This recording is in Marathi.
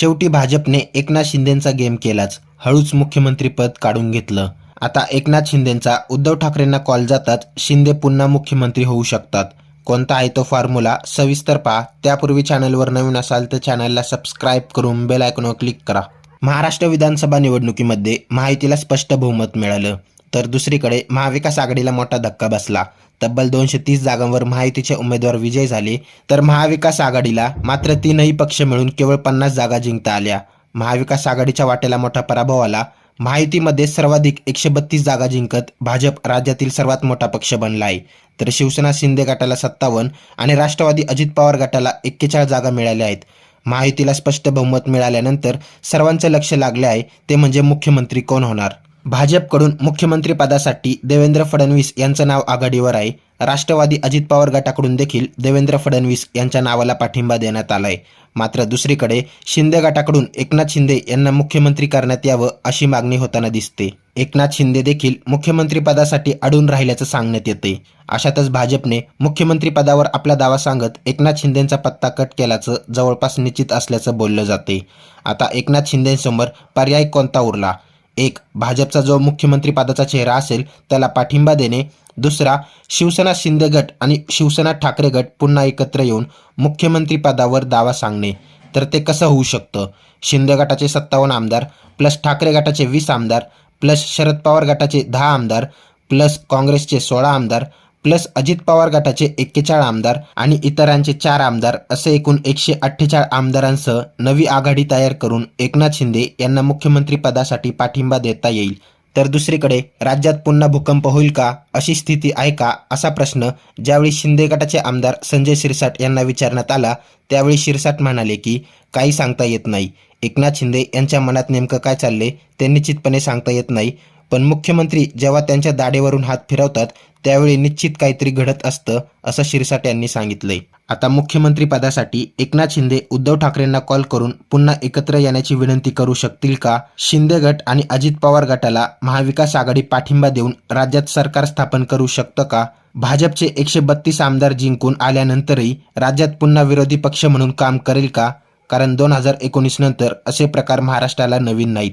शेवटी भाजपने एकनाथ शिंदेंचा गेम केलाच. हळूच मुख्यमंत्रीपद काढून घेतलं. आता एकनाथ शिंदेंचा उद्धव ठाकरेंना कॉल जातात शिंदे पुन्हा मुख्यमंत्री होऊ शकतात. कोणता आहे तो फॉर्म्युला सविस्तर पहा. त्यापूर्वी चॅनलवर नवीन असाल तर चॅनलला सबस्क्राईब करून बेल आयकॉनवर क्लिक करा. महाराष्ट्र विधानसभा निवडणुकीमध्ये माहितीला स्पष्ट बहुमत मिळालं. तर दुसरीकडे महाविकास आघाडीला मोठा धक्का बसला. तब्बल दोनशे तीस जागांवर महायुतीचे उमेदवार विजय झाले तर महाविकास आघाडीला मात्र तीनही पक्ष मिळून केवळ पन्नास जागा जिंकता आल्या. महाविकास आघाडीच्या वाटेला मोठा पराभव आला. महायुतीमध्ये सर्वाधिक एकशे बत्तीस जागा जिंकत भाजप राज्यातील सर्वात मोठा पक्ष बनला आहे तर शिवसेना शिंदे गटाला सत्तावन्न आणि राष्ट्रवादी अजित पवार गटाला एक्केचाळीस जागा मिळाल्या आहेत. महायुतीला स्पष्ट बहुमत मिळाल्यानंतर सर्वांचं लक्ष लागले आहे ते म्हणजे मुख्यमंत्री कोण होणार? भाजपकडून मुख्यमंत्रीपदासाठी देवेंद्र फडणवीस यांचं नाव आघाडीवर आहे. राष्ट्रवादी अजित पवार गटाकडून देखील देवेंद्र फडणवीस यांच्या नावाला पाठिंबा देण्यात आलाय. मात्र दुसरीकडे शिंदे गटाकडून एकनाथ शिंदे यांना मुख्यमंत्री करण्यात यावं अशी मागणी होताना दिसते. एकनाथ शिंदे देखील मुख्यमंत्रीपदासाठी अडून राहिल्याचं सांगण्यात येते. अशातच भाजपने मुख्यमंत्रीपदावर आपला दावा सांगत एकनाथ शिंदेंचा पत्ता कट केल्याचं जवळपास निश्चित असल्याचं बोललं जाते. आता एकनाथ शिंदेसमोर पर्याय कोणता उरला? एक भाजपचा जो मुख्यमंत्रीपदाचा चेहरा असेल त्याला पाठिंबा देणे. दुसरा शिवसेना शिंदे गट आणि शिवसेना ठाकरे गट पुन्हा एकत्र येऊन मुख्यमंत्रीपदावर दावा सांगणे. तर ते कसं होऊ शकतं? शिंदे गटाचे सत्तावन्न आमदार प्लस ठाकरे गटाचे वीस आमदार प्लस शरद पवार गटाचे दहा आमदार प्लस काँग्रेसचे सोळा आमदार प्लस अजित पवार गटाचे एक्केचाळीस आमदार आणि इतरांचे चार आमदार असे एकूण एकशे अठ्ठेचाळीस आमदारांसह नवी आघाडी तयार करून एकनाथ शिंदे यांना मुख्यमंत्री पदासाठी पाठिंबा देता येईल. तर दुसरीकडे राज्यात पुन्हा भूकंप होईल का अशी स्थिती आहे का असा प्रश्न ज्यावेळी शिंदे गटाचे आमदार संजय शिरसाट यांना विचारण्यात आला त्यावेळी शिरसाट म्हणाले की काही सांगता येत नाही. एकनाथ शिंदे यांच्या मनात नेमकं काय चालले ते निश्चितपणे सांगता येत नाही. पण मुख्यमंत्री जेव्हा त्यांच्या दाढेवरून हात फिरवतात त्यावेळी निश्चित काहीतरी घडत असतं असं शिरसाट यांनी सांगितलंय. आता मुख्यमंत्री पदासाठी एकनाथ शिंदे उद्धव ठाकरेंना कॉल करून पुन्हा एकत्र येण्याची विनंती करू शकतील का? शिंदे गट आणि अजित पवार गटाला महाविकास आघाडी पाठिंबा देऊन राज्यात सरकार स्थापन करू शकतं का? भाजपचे एकशे बत्तीस आमदार जिंकून आल्यानंतरही राज्यात पुन्हा विरोधी पक्ष म्हणून काम करेल का? कारण दोन हजार एकोणीस नंतर असे प्रकार महाराष्ट्राला नवीन नाहीत.